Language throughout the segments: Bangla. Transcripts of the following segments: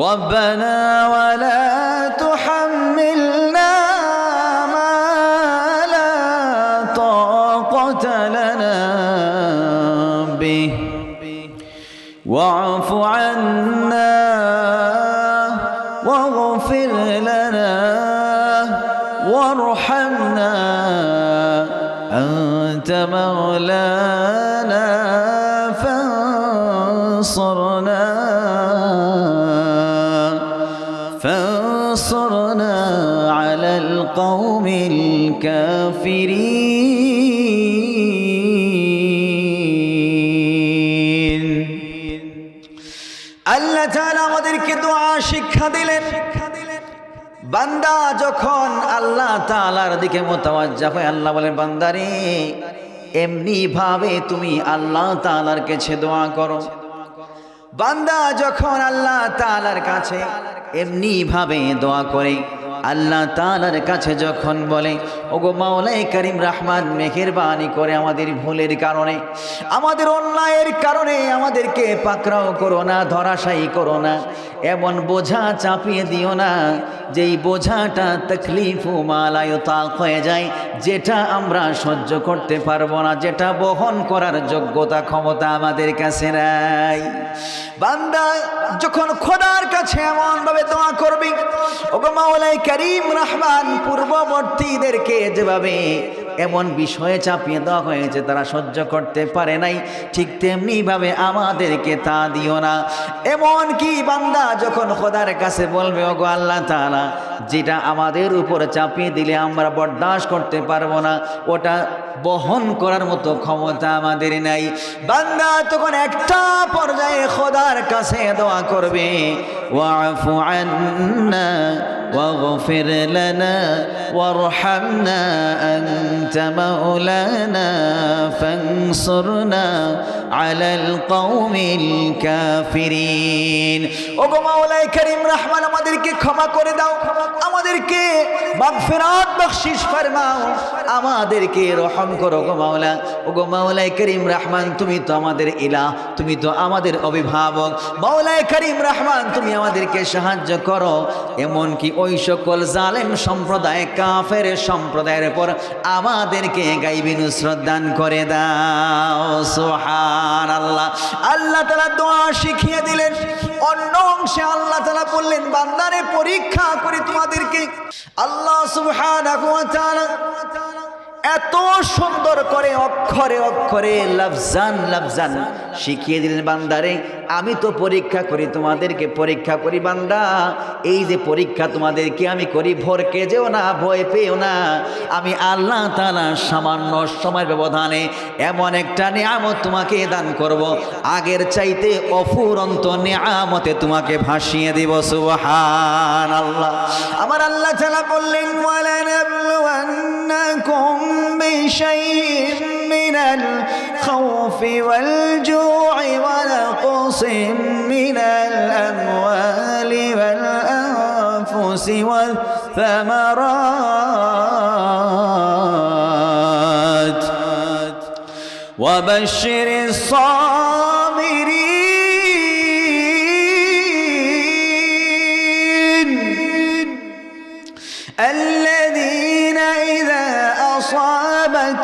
ربنا ولا الكافرين আল্লাহ তাআলা আমাদেরকে দোয়া শিক্ষা দিলেন বান্দা যখন আল্লাহ তাআলার দিকে মোতাবাজ্জা হয় আল্লাহ বলেন বান্দারে এমনি ভাবে তুমি আল্লাহ তাআলার কাছে দোয়া করো বান্দা যখন আল্লাহ তাআলার কাছে এমনি ভাবে দোয়া করে আল্লাহ তালার কাছে যখন বলে, ওগো মাওলাই করিম রাহমান, মেহেরবানি করে আমাদের ভুলের কারণে, আমাদের অন্যায়ের কারণে আমাদেরকে পাকড়াও করো না, ধরাশায়ী করো না, এমন বোঝা চাপিয়ে দিও না, যেই বোঝাটা তকলিফ মালায় তাক হয়ে যায়, যেটা আমরা সহ্য করতে পারব না, যেটা বহন করার যোগ্যতা ক্ষমতা আমাদের কাছে নাই। বান্দা যখন খোদার কাছে এমন ভাবে দোয়া করবি, ওগো মাওলাই করিম রহমান পূর্ববর্তীদেরকে যেভাবে এমন বিষয়ে চাপিয়ে দেওয়া হয়েছে, তারা সহ্য করতে পারে নাই। ঠিক তেমনি ভাবে আমাদেরকে তা দিও না। এমন কি বান্দা যখন খোদার কাছে বলবে, ওগো আল্লাহ তাআলা, যেটা আমাদের উপর চাপিয়ে দিলে আমরা বরদাস্ত করতে পারব না, ওটা বহন করার মতো ক্ষমতা আমাদের নাই। বান্দা তখন একটা পর্যায়ে খোদার কাছে দোয়া করবে, ওয়াফু واغفر لنا وارحمنا أنت مولانا فانصرنا على القوم الكافرين ওগো মাওলাই করিম রহমান আমাদেরকে ক্ষমা করে দাও আমাদেরকে মাগফিরাত বখশিশ ফরমাও আমাদেরকে রহম করো গো মাওলা ওগো মাওলাই করিম রহমান তুমি তো আমাদের ইলাহ তুমি তো আমাদের অভিভাবক মাওলাই করিম রহমান তুমি আমাদেরকে সাহায্য করো এমনকি ওই সকল জালেম সম্প্রদায়, কাফের সম্প্রদায়ের পর আমাদেরকে গাইবি নুসরত দান করে দাও। সোহান আল্লাহ আল্লাহ তালা দোয়া শিখিয়ে দিলেন। অন্য অংশে আল্লাহ তালা বললেন, বান্দারে পরীক্ষা করে তোমাদেরকে আল্লাহ তাআলা এত সুন্দর করে অক্ষরে অক্ষরে, লফজান লফজান শিখিয়ে দিলেন বান্দারে, আমি তো পরীক্ষা করি, তোমাদেরকে পরীক্ষা করি বান্দা। এই যে পরীক্ষা তোমাদেরকে আমি করি, ভরকে যেও না, ভয় পেও না। আমি আল্লাহ তালা সামান্য সময়ের ব্যবধানে এমন একটা নিয়ামত তোমাকে দান করব। আগের চাইতে অফুরন্ত নিয়ামতে তোমাকে ভাসিয়ে দিব সুবহান আল্লাহ আমার আল্লাহ তালা বললেন بشيء من الخوف والجوع ونقص من الأموال والأنفس والثمرات. وبشر الصابرين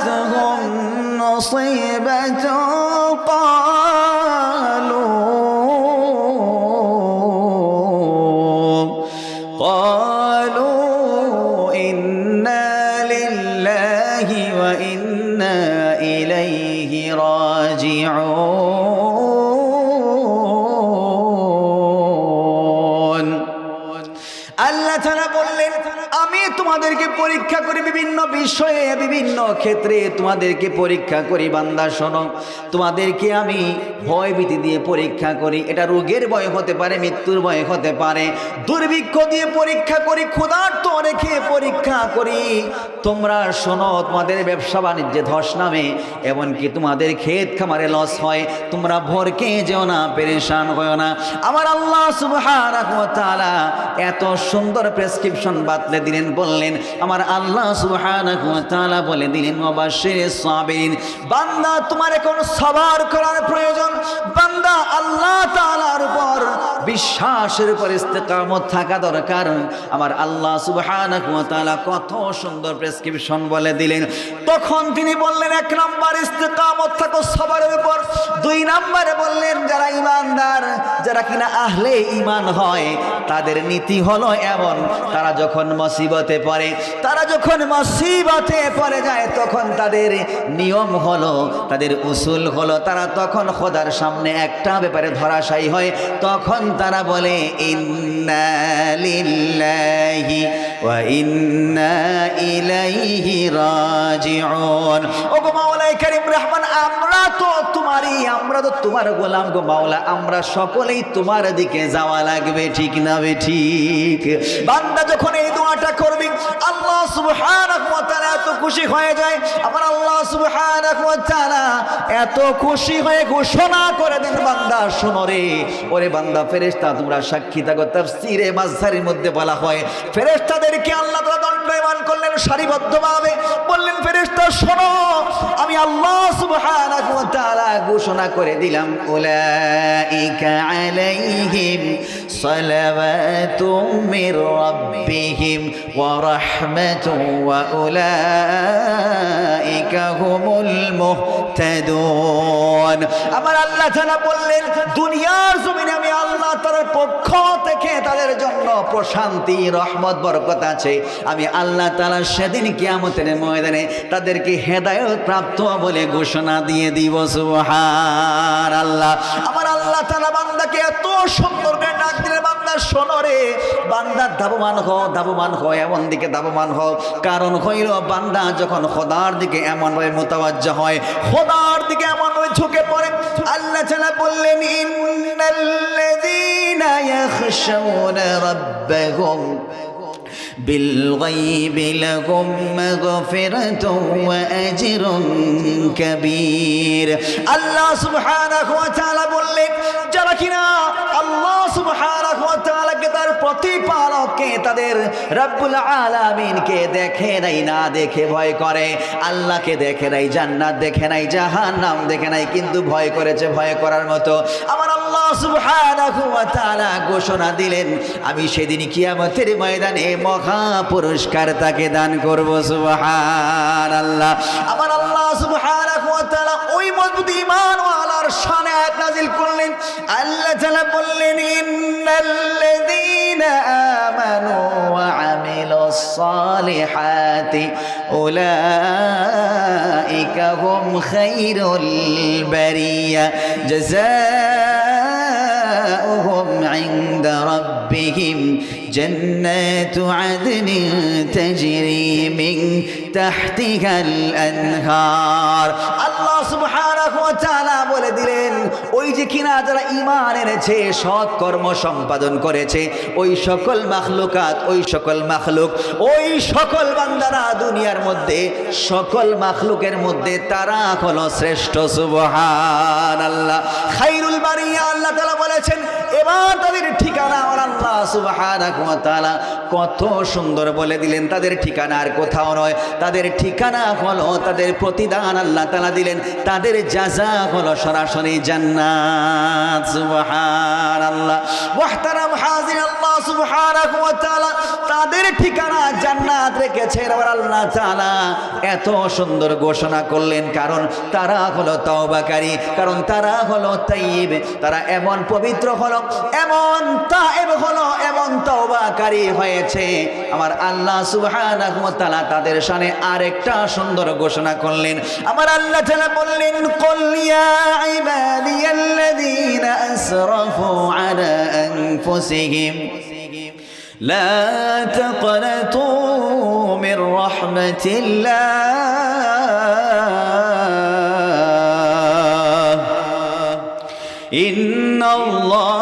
أصابتهم مصيبة বিষয়ে বিভিন্ন ক্ষেত্রে তোমাদেরকে পরীক্ষা করি বান্দা শোনো। তোমাদেরকে আমি ভয় ভীতি দিয়ে পরীক্ষা করি। এটা রোগের ভয় হতে পারে, মৃত্যুর ভয় হতে পারে। দুর্ভিক্ষ দিয়ে পরীক্ষা করি, ক্ষুধার্ত রেখে পরীক্ষা করি। তোমরা শোনো, তোমাদের ব্যবসা বাণিজ্যে ধস নামে, এমনকি তোমাদের ক্ষেত খামারে লস হয়। তোমরা ভরকে যেও না, পেরেশান হয়েও না। আমার আল্লাহ তাআলা এত সুন্দর প্রেসক্রিপশন বাতলে দিলেন, বললেন, আমার আল্লাহ ওয়া বলে দিলেন ওয়াবাশির সাবিরিন, বান্দা তোমার এখন সবার করার প্রয়োজন বান্দা আল্লাহ তালার উপর বিশ্বাসের উপর ইস্তেকামত থাকা দরকার। আমার আল্লাহ তাআলা কত সুন্দর প্রেসক্রিপশন বলে দিলেন। তখন তিনি বললেন, এক নাম্বার ইস্তেকামত থাকো সবারের উপর। দুই নাম্বারে বললেন, যারা ইমানদার যারা কিনা আহলে ইমান হয়, তাদের নীতি হলো এমন, তারা যখন মুসিবতে পড়ে, তারা যখন মুসিবতে পড়ে যায়, তখন তাদের নিয়ম হলো, তাদের উসুল হলো, তারা তখন খোদার সামনে একটা ব্যাপারে ধরাশায়ী হয়, তখন তারা বলে, ইন্না লিল্লাহি ওয়া ইন্না ইলাইহি রাজিউন। ও গো করিম রহমান, আমরা তো তোমারই, আমরা তো তোমার গোলাম গো মাওলা, আমরা সকলেই তোমার দিকে যাওয়া লাগবে, ঠিক না বে ঠিক? বান্দা যখন এই দোয়াটা করবি, আল্লাহ সুবহানাহু ওয়া তাআলা এত খুশি হয়ে যায়। আমার আল্লাহ সুবহানাহু ওয়া তাআলা এত খুশি হয়ে ঘোষণা করে দেন, বান্দা, শোনো রে। ওরে বান্দা ফেরেশতা, তোমরা সাক্ষী থাকো, তাফসীরে, মাঝহারির মধ্যে বলা হয়। ফেরেশতাদেরকে আল্লাহ তাআলা দণ্ডায়মান করলেন সারিবদ্ধভাবে। বললেন, ফেরেশতা, শোনো, আমি আল্লাহ সুবহানাহু ওয়া তাআলা ঘোষণা করে দিলাম, উলাইকা আলাইহিম সালাওয়াতুম মির রাব্বিহিম ওয়া ওয়া উলাইকা হুমুল মুহতাদুন। আমার আল্লাহ তাআলা বললেন, দুনিয়ার জমিনে আমি আল্লাহ তাআলার পক্ষ থেকে তাদের জন্য প্রশান্তি, রহমত, বরকত আছে। আমি আল্লাহ তালা সেদিন কিয়ামতের ময়দানে তাদেরকে হেদায়ত প্রাপ্ত বলে ঘোষণা দিয়ে দিব সুবহান আল্লাহ আমার আল্লাহ তাআলা বান্দাকে এত সুন্দর করে ডাক দিলে, বান্দা, শোনো রে। বান্দা দাবমান হও দাবমান হও, এমন দিকে দাবমান হও। কারণ হইল, বান্দা যখন খোদার দিকে এমন ভাবে মোতাবাজ্জা হয়, খোদার দিকে এমন ভাবে ঝুঁকে পড়ে, আল্লাহ তাআলা বললেন الذين يخشون ربهم بالغيب لهم مغفرة وأجر كبير আল্লাহ সুবহানাহু ওয়া তাআলা বললেন যারা কিনা আল্লাহ সুবহানাহু ওয়া তাআলাকে তার প্রতিপালককে তাদের রব্বুল আলামিনকে দেখে নাই না দেখে ভয় করে আল্লাহকে দেখে নাই জান্নাত দেখে নাই জাহান্নাম দেখে নাই কিন্তু ভয় করেছে ভয় করার মতো আমার আল্লাহ সুবহানাহু ওয়া তাআলা ঘোষণা দিলেন আমি সেদিন কিয়ামতের ময়দানে মহা পুরস্কার তাকে দান করব সুবহানাল্লাহ সুবহান আল্লাহ সুবহানাহু ওয়া তাআলা ওই মজবুত ইমান আলার শানে আয়াত নাযিল করলেন আল্লাহ তাআলা বললেন ইন্নাল্লাযীনা আমানু ওয়া আমিলুস সালিহাতি উলাইকা হুম খায়রুল বারিয়া জাযাউহুম ইনদা রাব্বিহিম جنات عدن تجري من تحتها الأنهار আল্লাহ সুবহানাহু ওয়া তাআলা বলে দিলেন ওই যে কিনা যারা ঈমান এনেছে, সৎ কর্ম সম্পাদন করেছে, ওই সকল মাখলুকাত, ওই সকল মাখলুক, ওই সকল বান্দারা দুনিয়ার মধ্যে, সকল মাখলুকের মধ্যে তারা হলো শ্রেষ্ঠ সুবহান আল্লাহ খাইরুল বারিয়া আল্লাহ তালা বলেছেন, এবার তাদের ঠিকানা আমার আল্লাহ তাআলা কত সুন্দর বলে দিলেন। তাদের ঠিকানা আর কোথাও নয়। তাদের ঠিকানা হলো, তাদের প্রতিদান আল্লাহ তাআলা দিলেন। তাদের যা যা হলো সরাসরি জান্নাত। জান্নাত সুবহানাল্লাহ। মুহতারাম আল্লাহ তাদের ঠিকানা জান্নাত আল্লাহ এত সুন্দর ঘোষণা করলেন কারণ তারা হলো তওবাকারী, কারণ তারা হলো তাইব তারা এমন পবিত্র হলো, এমন হলো, এমন তওবাকারী হয়েছে। আমার আল্লাহ সুবহানাহু তাদের সামনে আরেকটা সুন্দর ঘোষণা করলেন। আমার আল্লাহ বললেন কল্লিয়া أنفسهم. لا تقنطوا من رحمة الله. إن الله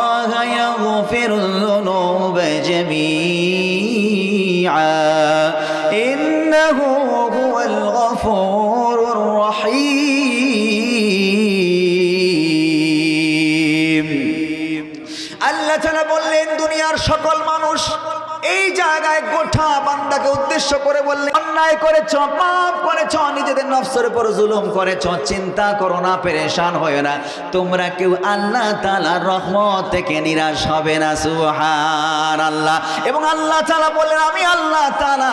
উদ্দেশ্য করে বললেন অন্যায় করেছ, পাপ করেছ, নিজেদের নফসের উপর জুলুম করেছ, চিন্তা করো না, পেরেশান হয় না। তোমরা কেউ আল্লাহ তাআলার রহমত থেকে নিরাশ হবে না সুবহান আল্লাহ এবং আল্লাহ তালা বললেন, আমি আল্লাহ তাআলা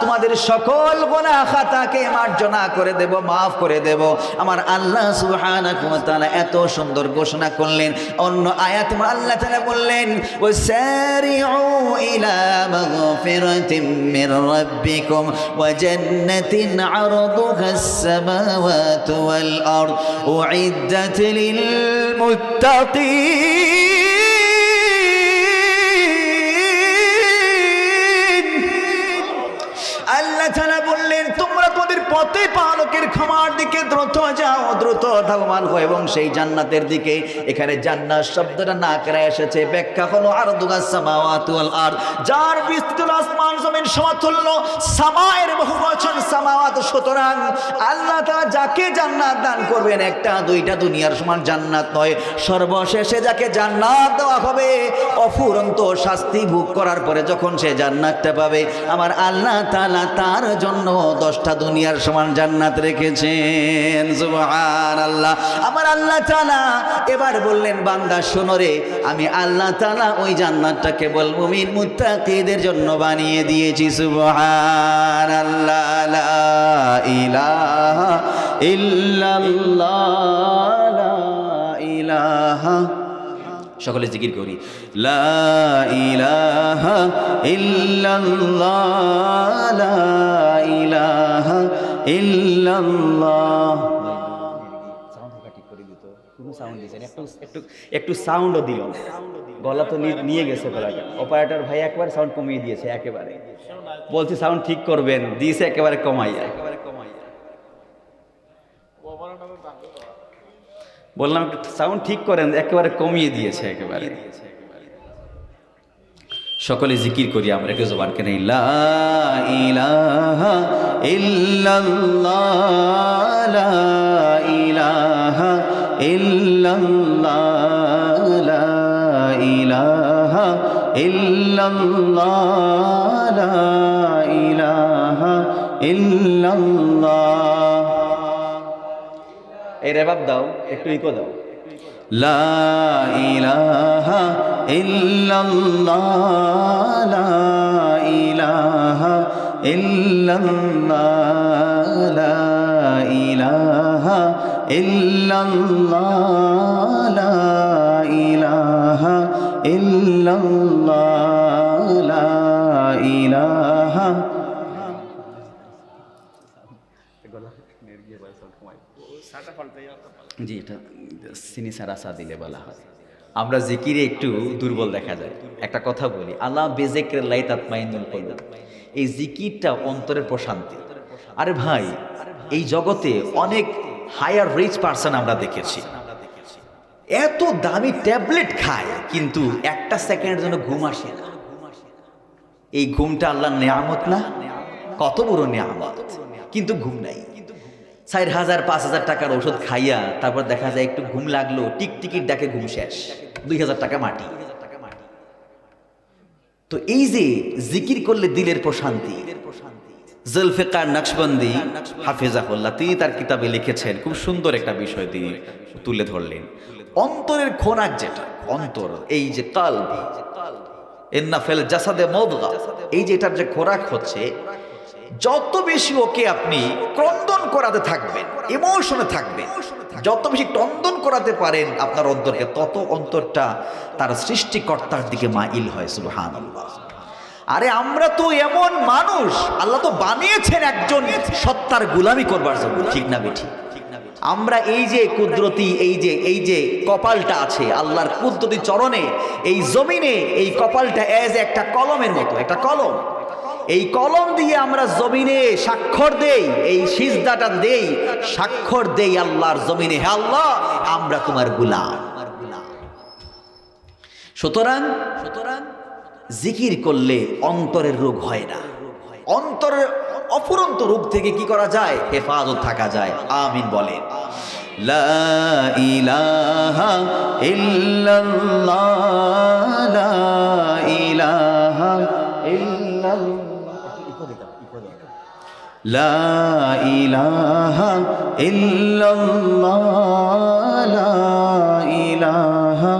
তোমাদের সকল গোনা খাতাকে মার্জনা করে দেব, মাফ করে দেব। আমার আল্লাহ ওয়া এত সুন্দর ঘোষণা করলেন। অন্য আয়াত আল্লাহ তালা বললেন, ওয়াসারিউ ইলা মাগফিরাতিম মির ربكم وجنة عرضها السماوات والأرض أعدت للمتقين. পথে পালকের ক্ষমার দিকে দ্রুত যাও, দ্রুত ধাবমান হো এবং সেই জান্নাতের দিকে। এখানে জান্নাত শব্দটা না করে এসেছে। ব্যাখ্যা হলো আর সামাওয়াতু আর যার বিস্তৃত আসমান জমিন সমতুল্য, সামায়ের বহু সামাওয়াত। সুতরাং আল্লাহ তাআলা যাকে জান্নাত দান করবেন, একটা দুইটা দুনিয়ার সমান জান্নাত নয়। সর্বশেষে যাকে জান্নাত দেওয়া হবে, অফুরন্ত শাস্তি ভোগ করার পরে যখন সে জান্নাতটা পাবে, আমার আল্লাহ তাআলা তার জন্য দশটা দুনিয়ার সমান জান্নাত রেখেছেন সুবহান আল্লাহ আমার আল্লাহ তাআলা এবার বললেন, বান্দা, শোনো রে, আমি আল্লাহ তাআলা ওই জান্নাতটা কেবল মুমিন মুত্তাকিদের জন্য বানিয়ে দিয়েছি সুবহান আল্লাহ ইলাহা ইল্লাল্লাহ ইলাহা। সকলে জিকির করি, লা ইলাহা ইল্লাল্লাহ, লা ইলাহা ইল্লাল্লাহ। একটু সাউন্ডও দিল। গলা তো নিয়ে গেছে গলাটা অপারেটর ভাই একবার সাউন্ড কমিয়ে দিয়েছে একেবারে। বলছি সাউন্ড ঠিক করবেন, দিয়েছে একেবারে কমাইয়া। বললাম সাউন্ড ঠিক করেন, একেবারে কমিয়ে দিয়েছে একেবারে। সকলে জিকির করি আমরা কেউ জবানকে নেই ইলাহা ইলাহা ইল্লাল্লাহ এই রেবাব দাও একটু ইকো দাও। লা ইলাহা ইল্লাল্লাহ, লা ইলাহা ইল্লাল্লাহ, লা ইলাহা ইল্লাল্লাহ, লা ইলাহা ইল্লাল্লাহ, লা ইলাহা জি, এটা সিনি সারাসা দিলে বলা হয়। আমরা জিকিরে একটু দুর্বল দেখা যায়। একটা কথা বলি, আল্লাহ বেজেকের লাই তাৎমাইনুল কলব। এই জিকিরটা অন্তরের প্রশান্তি। আরে ভাই, এই জগতে অনেক হায়ার রিচ পার্সন আমরা দেখেছি। এত দামি ট্যাবলেট খায়, কিন্তু একটা সেকেন্ডের জন্য ঘুম আসে না। এই ঘুমটা আল্লাহ নেয়ামত না? কত বড় নেয়ামত। কিন্তু ঘুম নাই। চার হাজার, পাঁচ হাজার টাকার ওষুধ খাইয়া তারপর দেখা যায় একটু ঘুম লাগল, টিকটিকির ডাকে ঘুম শেষ। দুই হাজার টাকা মাটি। তো এই যে জিকির করলে দিলের প্রশান্তি, জুলফিকার নকশবন্দি তিনি তার কিতাবে লিখেছেন, খুব সুন্দর একটা বিষয় তিনি তুলে ধরলেন। অন্তরের খোরাক যেটা, অন্তর, এই যে কাল ফেল জাসাদে এই যে এটার যে খোরাক হচ্ছে যত বেশি ওকে আপনি ক্রন্দন করাতে থাকবেন ইমোশনে থাকবেন, যত বেশি ক্রন্দন করাতে পারেন আপনার অন্তরকে, তত অন্তরটা তার সৃষ্টিকর্তার দিকে মাইল হয় সুবহান আরে আমরা তো এমন মানুষ, আল্লাহ তো বানিয়েছেন একজন সত্তার গুলামি করবার জন্য, ঠিক না বেঠি? আমরা এই যে কুদরতি, এই যে এই যে কপালটা আছে, আল্লাহর কুদরতি চরণে, এই জমিনে এই কপালটা এজ একটা কলমের মতো, একটা কলম। এই কলম দিয়ে আমরা জমিনে স্বাক্ষর দেই, এই সিজদাটা দেই, স্বাক্ষর দেই আল্লাহর জমিনে। হে আল্লাহ, আমরা তোমার গুলাম। সুতরাং সুতরাং জিকির করলে অন্তরের রোগ হয় না। অন্তরের অফুরন্ত রোগ থেকে কি করা যায়? হেফাজত থাকা যায়। আমিন বলেন। লা ইলাহা ইল্লাল্লাহ। লা ইলাহা ইল্লাল্লাহ, লা ইলাহা।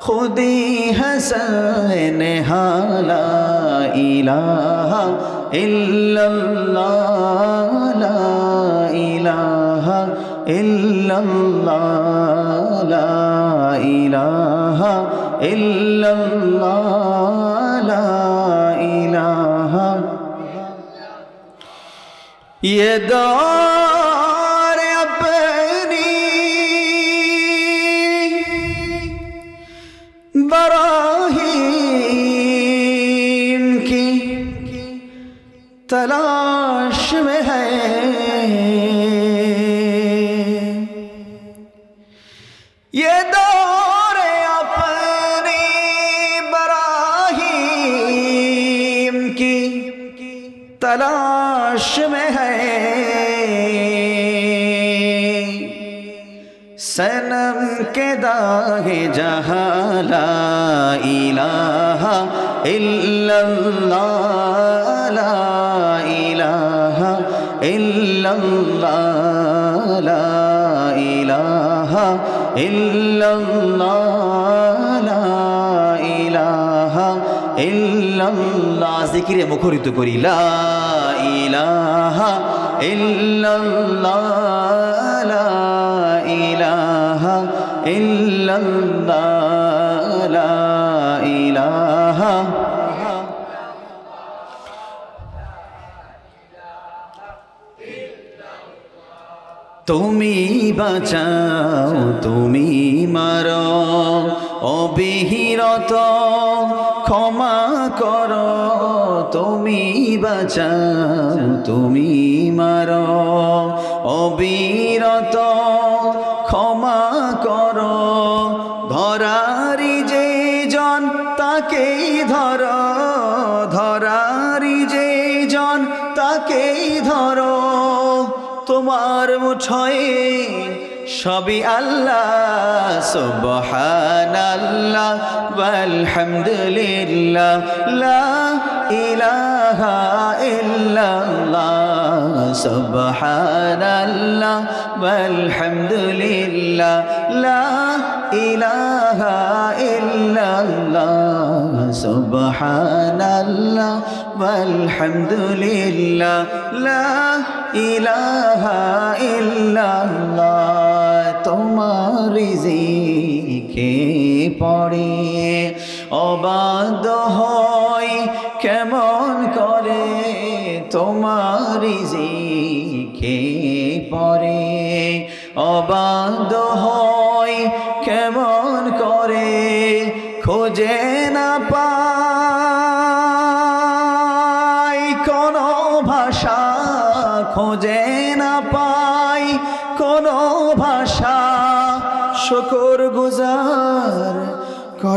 খুদি হসন হালা ইলাহা ইল্লাল্লাহ, লা ইলাহা ইল্লাল্লাহ, লা ইলাহা ইল্লাল্লাহ। یہ دور اپنی براہیم کی تلاش میں ہے۔ के दागे जहाँ ला इलाहा इल्लल्लाह ला इलाहा इल्लल्लाह ला इलाहा इल्लल्लाह ला ইলাহা ইল্লাল্লাহ জিকিরে মুখরিত করি লা ইলাহা ইল্লাল্লাহ লা ইলাহা তুমি বাঁচাও তুমি মার অবিহীরত ক্ষমা কর তুমি বাঁচাও তুমি মার অবিরত মুঠয়ে সবই আল্লাহ ইল্লাল্লাহ সুবহানাল্লাহ ওয়ালহামদুলিল্লাহ লা ইলাহা ওয়ালহামদুলিল্লাহ লা ইলাহা ইল্লাল্লাহ তোমার রিজিকে পড়ে অবাদ হয় কেমন করে তোমার রিজিকে পড়ে অবাদ হয় কেমন করে খোঁজে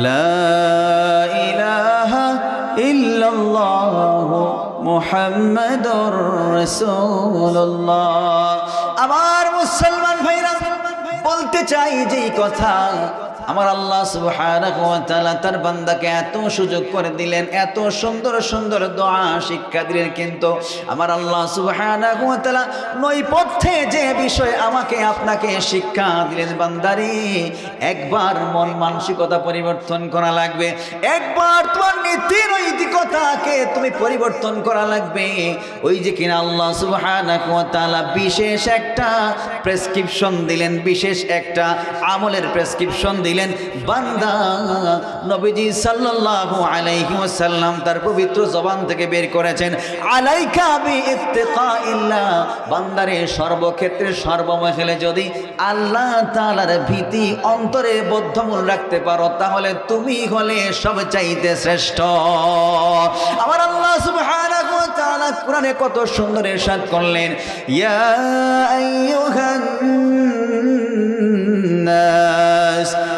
لا إله إلا الله محمد رسول الله আমার মুসলমান ভাইরা বলতে চাই যে এই কথা আমার আল্লাহ সুবহানাহু তার বান্দাকে এত সুযোগ করে দিলেন, এত সুন্দর সুন্দর দোয়া শিক্ষা দিলেন, কিন্তু আমার আল্লাহ তাআলা নৈপথ্যে যে বিষয় আমাকে, আপনাকে শিক্ষা দিলেন, বান্দারে, একবার মন মানসিকতা পরিবর্তন করা লাগবে, একবার তোমার নীতি নৈতিকতাকে তুমি পরিবর্তন করা লাগবে। ওই যে কিনা আল্লাহ ওয়া বিশেষ একটা প্রেসক্রিপশন দিলেন, বিশেষ একটা আমলের প্রেসক্রিপশন দিলেন। বান্দা, নবীজি সাল্লাল্লাহু আলাইহি ওয়াসাল্লাম তার পবিত্র জবান থেকে বের করেছেন, আলাইকা বি ইত্তিকাইল্লাহ বান্দারে সর্বক্ষেত্রে সর্বমহলে যদি আল্লাহ তাআলার ভীতি অন্তরে বদ্ধমূল রাখতে পারো, তাহলে তুমি হলে সবচাইতে শ্রেষ্ঠ। আমার আল্লাহ সুবহানাহু ওয়া তাআলা কোরআনে কত সুন্দর ইরশাদ করলেন, ইয়া আইয়ুহান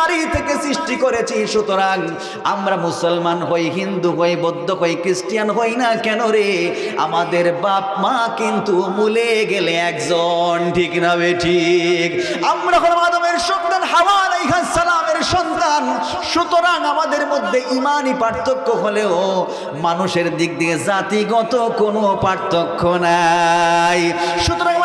নারী থেকে সৃষ্টি করেছি, সুতরাং আমরা মুসলমান হই, হিন্দু হই, বৌদ্ধ হই, খ্রিস্টিয়ান হই না কেন রে? আমাদের বাপ মা কিন্তু মূলে গেলে একজন, ঠিক না বে ঠিক? আমরা হলাম আদমের সন্তান, হাওয়া আলাইহিস সালামের সন্তান। সুতরাং আমাদের মধ্যে ইমানই পার্থক্য হলেও মানুষের দিক দিয়ে জাতিগত কোনো পার্থক্য নাই। সুতরাং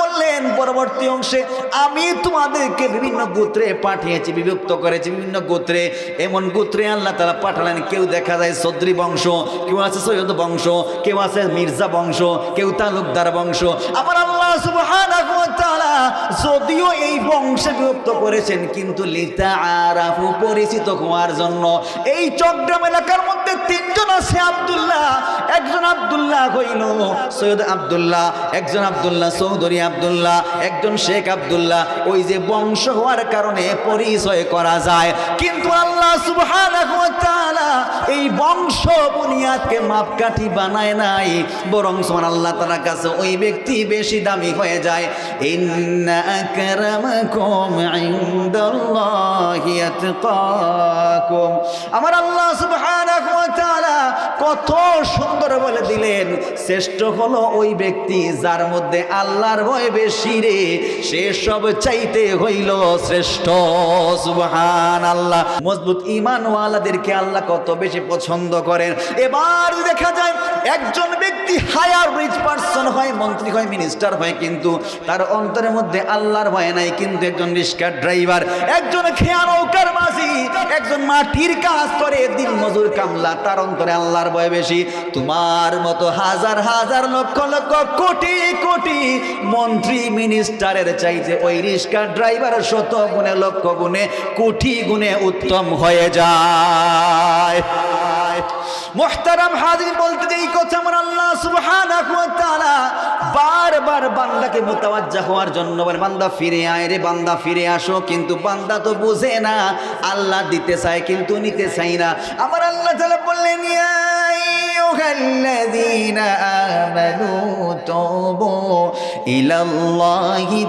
বললেন, পরবর্তী অংশে আমি তোমাদেরকে বিভিন্ন গোত্রে পাঠিয়েছি, বিভক্ত করেছি বিভিন্ন গোত্রে। এমন গোত্রে আল্লাহ তারা পাঠালেন, কেউ দেখা যায় সদ্রি বংশ, কেউ আছে সৈয়দ বংশ, কেউ আছে মির্জা বংশ, কেউ তালুকদার বংশ। আমার আল্লাহ যদিও এই বংশে বিভক্ত করেছেন, কিন্তু লিতা আরাফু পরিচিত হওয়ার জন্য এই এলাকার মধ্যে তিনজন আছে একজন হইল সৈয়দ একজন চৌধুরী একজন শেখ আব্দুল্লাহ। ওই যে বংশ হওয়ার কারণে পরিচয় করা যায়। কিন্তু আল্লাহ এই বংশ বুনিয়াদকে মাপকাঠি বানায় নাই, বরং সুবহান আল্লাহ তাআলার কাছে ওই ব্যক্তি বেশি দামি হয়ে যায়। আমার আল্লাহ কত সুন্দর বলে দিলেন, শ্রেষ্ঠ হলো ওই ব্যক্তি যার মধ্যে আল্লাহর ভয় বেশি রে, সে সব চাইতে হইল শ্রেষ্ঠ। সুবহান আল্লাহ মজবুত ইমানওয়ালাদেরকে আল্লাহ কত বেশি পছন্দ করেন। এবার দেখা যায়, একজন ব্যক্তি হায়ার রিচ পার্সন হয়, মন্ত্রী হয়, মিনিস্টার হয় কিন্তু তার অন্তরের মধ্যে আল্লাহর ভয় নাই, কিন্তু একজন রিক্সার ড্রাইভার, একজন খেয়া নৌকার মাঝি, একজন মাটির কাজ করে, দিন মজুর কামলা, তার অন্তরে আল্লাহর ভয় বেশি। তোমার মতো হাজার হাজার লক্ষ লক্ষ কোটি কোটি মন্ত্রী মিনিস্টারের চাইতে ওই রিক্সার ড্রাইভার শত গুণে লক্ষ গুণে কোটি গুণে উত্তম হয়ে যায়। মোহতারাম হাজির বলতে এই কথা আমার আল্লাহ সুবহানাহু বারবার বান্দাকে মুতাওয়াজ্জা হওয়ার জন্য বান্দা ফিরে আয় রে, বান্দা ফিরে আসো, কিন্তু বান্দা তো বুঝে না, আল্লাহ দিতে চায় কিন্তু নিতে চাই না। আমার আল্লাহ তাআলা বললেন ইলাল্লাহি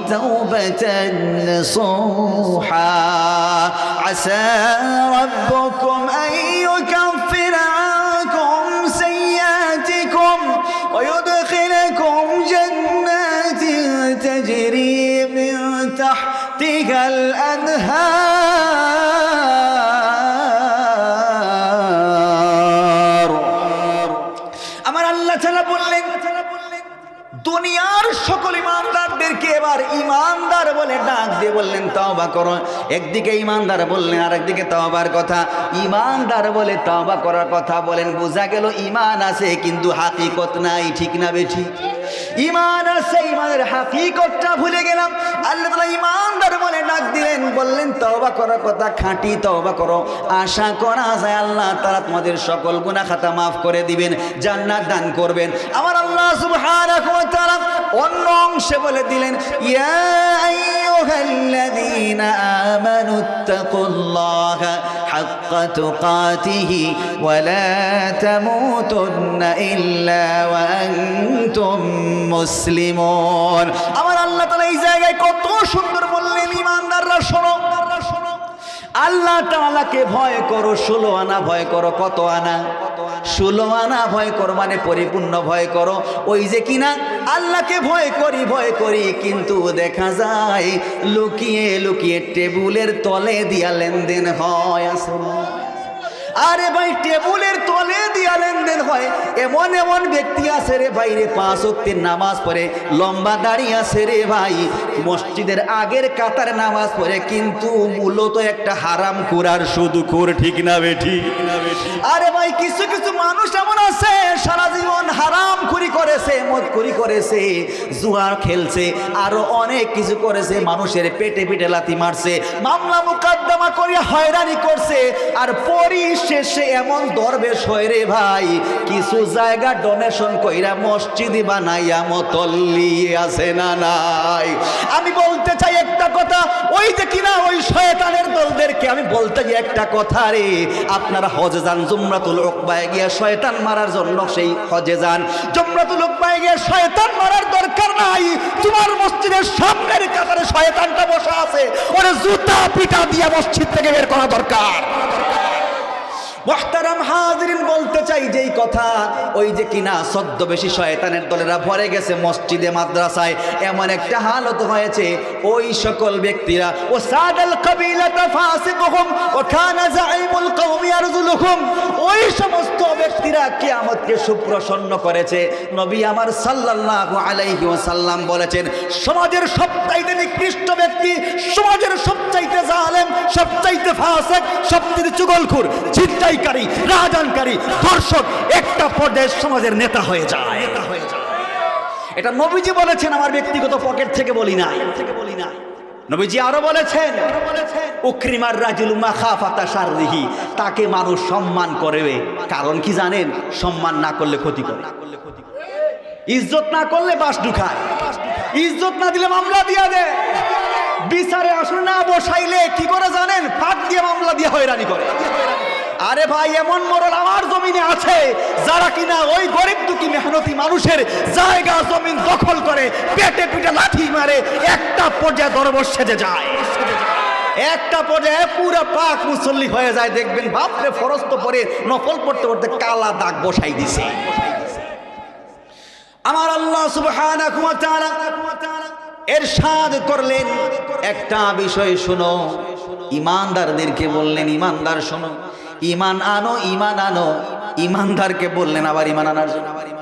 আসা দিয়ে বললেন তবা করো। একদিকে ইমানদার বললেন আর একদিকে তবার কথা। ইমানদার বলে তওবা করার কথা বলেন, বোঝা গেল ইমান আছে, কিন্তু হাতি কত নাই, ঠিক না বেঠি? ইমান আছে ইমানের হাকিকতটা ভুলে গেলাম। আল্লাহ তাআলা ইমানদার বলে ডাক দিলেন, বললেন, তওবা করার কথা খাঁটি তওবা করো। আশা করা যায় আল্লাহ তাআলা তোমাদের সকল গুনাহ খাতা মাফ করে দিবেন, জান্নাত দান করবেন। আমার আল্লাহ সুবহানাহু ওয়া তাআলা অন্য অংশে বলে দিলেন, ইয়া আইয়ুহাল্লাযীনা আমানুত্তাকুল্লাহা ওয়া লা তামুতুন্না ইল্লা ওয়া আনতুম মুসলিমুন। আমার আল্লাহ তাআলা এই জায়গায় কত সুন্দর বললেন, ইমানদাররা শোনো। আল্লাহ তাআলাকে ভয় করো, ষোলো আনা ভয় করো, কত আনা? ষোলো আনা ভয় করো মানে পরিপূর্ণ ভয় করো। ওই যে কিনা, আল্লাহকে ভয় করি ভয় করি, কিন্তু দেখা যায় লুকিয়ে লুকিয়ে টেবুলের তলে দিয়া লেনদেন হয়, আসে না। আরে ভাই, টেবুলের তলে দিয়া লেনদেন হয়। এমন এমন ব্যক্তি আছে রে ভাই, রে পাঁচ অক্তির নামাজ পড়ে, লম্বা দাঁড়িয়ে আছে রে ভাই। মসজিদের আগের কাতার নামাজ পড়ে, কিন্তু মূলত একটা হারাম কুরার শুধু কুর ঠিক না বেঠি? আরে ভাই, কিছু কিছু মানুষ এমন আছে, সারা জীবন হারাম খুরি করেছে, মদ খুরি করেছে জুয়ার খেলছে, আরও অনেক কিছু করেছে, মানুষের পেটে পেটে লাথি মারছে, মামলা মোকদ্দমা করে হয়রানি করছে, আর পরিশেষে এমন দরবেশ হয় রে ভাই, কিছু জায়গা ডোনেশন কইরা মসজিদ বানাইয়া মতল্লি আছে না নাই। আমি বলতে চাই একটা কথা, ওই যে কিনা ওই শয়তানের দলদেরকে আমি বলতে চাই একটা কথা রে, আপনারা হজে যান, জুমরাতুল উকবায় গিয়া শয়তান মারার জন্য সেই হজে যান। জুমরাতুল উকবায় গিয়া শয়তান মারার দরকার নাই, তোমার মসজিদের সামনের কাতারে শয়তানটা বসা আছে, ওরে জুতা পিটা দিয়া মসজিদ থেকে বের করা দরকার। মোহতারাম হাজরিন বলতে চাই যেই কথা, ওই যে কিনা সদ্য বেশি শয়তানের দলেরা ভরে গেছে মসজিদে, মাদ্রাসায়, এমন একটা হালত হয়েছে, ওই সকল ব্যক্তিরা, ও সাদাল কবিলাতা ফাসিকুহুম ও খানা জাইমুল কওমি আরজুলুহুম ওই সমস্ত ব্যক্তিরা কিয়ামতকে সুপ্রসন্ন করেছে। নবী আমার সাল্লাল্লাহু আলাইহি ওয়াসাল্লাম বলেছেন, সমাজের সবচাইতে নিকৃষ্ট ব্যক্তি, সমাজের সবচাইতে জালেম, সবচাইতে ফাসিক, সবচেয়ে চুগলখোর, ছিনতাইকারী রাজানকারী ধর্ষক, একটা পর্যায়ে সমাজের নেতা হয়ে যায়। এটা নবীজি বলেছেন, আমার ব্যক্তিগত পকেট থেকে বলি নাই। থেকে বলি নাই নবীজি আরও বলেছেন, উকরিমার রাজুল মাখাফাতা শাররিহি, তাকে মানুষ সম্মান করবে। কারণ কি জানেন? সম্মান না করলে ক্ষতি করে। ইজ্জত না করলে বাস ঢুকায়। ইজ্জত না দিলে মামলা দিয়া দেয়। বিচারে আসলে না, বসাইলে কি করে জানেন? ফাঁক দিয়ে মামলা দিয়ে হয়রানি করে। আরে ভাই, এমন মরল আমার জমিনে আছে, যারা কিনা ওই গরিব দুঃখী মেহনতি মানুষের জায়গা জমিন দখল করে, পেটে পিটে লাথি মারে, একটা পর্যায়ে দরবর সেজে যায়। একটা পর্যায়ে পুরো পাক মুসল্লি হয়ে যায়, দেখবেন বাপরে, ফরস্ত পরে নফল পড়তে পড়তে কালা দাগ বসাই দিছে। আমার আল্লাহ সুবহানাহু ওয়া তাআলা এরশাদ করলেন। একটা বিষয় শুনো। ইমানদারদেরকে বললেন, ইমানদার শোনো। ইমান আনো ইমান আনো। ইমানদারকে বললেন, আবার ইমান আনার জন্য।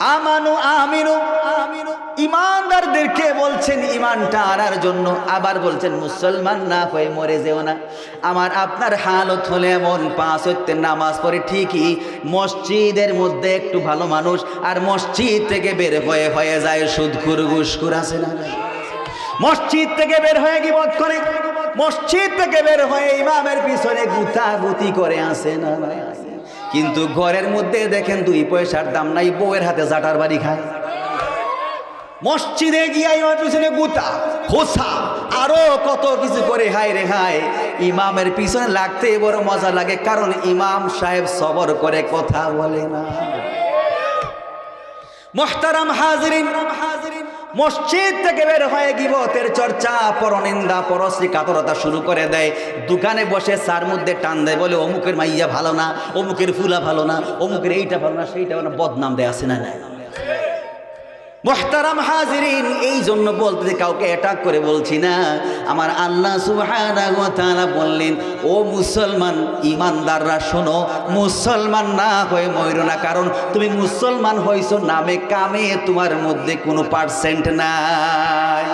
আমানু আমিনু। আমিনু ইমানদারদেরকে বলছেন ইমানটা আনার জন্য। আবার বলছেন, মুসলমান না হয়ে মরে যেও না। আমার আপনার হালত হলে এমন পাঁচ হইতে নামাজ পড়ে ঠিকই। মসজিদের মধ্যে একটু ভালো মানুষ আর মসজিদ থেকে বের হয়ে হয়ে যায়, সুদখুর ঘুষখুর আছে না মসজিদ থেকে বের হয়ে কি বধ করে। মসজিদ থেকে বের হয়ে ইমামের পিছনে গুতা গুতি করে আসে না কিন্তু ঘরের মধ্যে দেখেন দুই পয়সার দাম নাই, বউয়ের হাতে জাটার বাড়ি খায়। মসজিদে গিয়ে পিছনে গুতা, খোসা, আরও কত কিছু করে হায় রে হায়। ইমামের পিছনে লাগতে বড় মজা লাগে, কারণ ইমাম সাহেব সবর করে কথা বলে না। মোহতারাম হাজরিন, মসজিদ থেকে বের হয়ে গিবতের চর্চা, পরনিন্দা, পরশ্রী কাতরতা শুরু করে দেয়। দোকানে বসে সার মধ্যে টান দেয়, বলে, অমুকের মাইয়া ভালো না, অমুকের ফুলা ভালো না, অমুকের এইটা ভালো না, সেইটা ভালো না বদনাম দেয় আসে না নাই? মোহতারাম হাজিরিন, এই জন্য বলতে কাউকে অ্যাটাক করে বলছি না। আমার আল্লাহ সুহানা বললেন, ও মুসলমান, ইমানদাররা শোনো, মুসলমান না হয়ে ময়ূর না, কারণ তুমি মুসলমান হয়েছ, নামে কামে তোমার মধ্যে কোনো পার্সেন্ট নাই।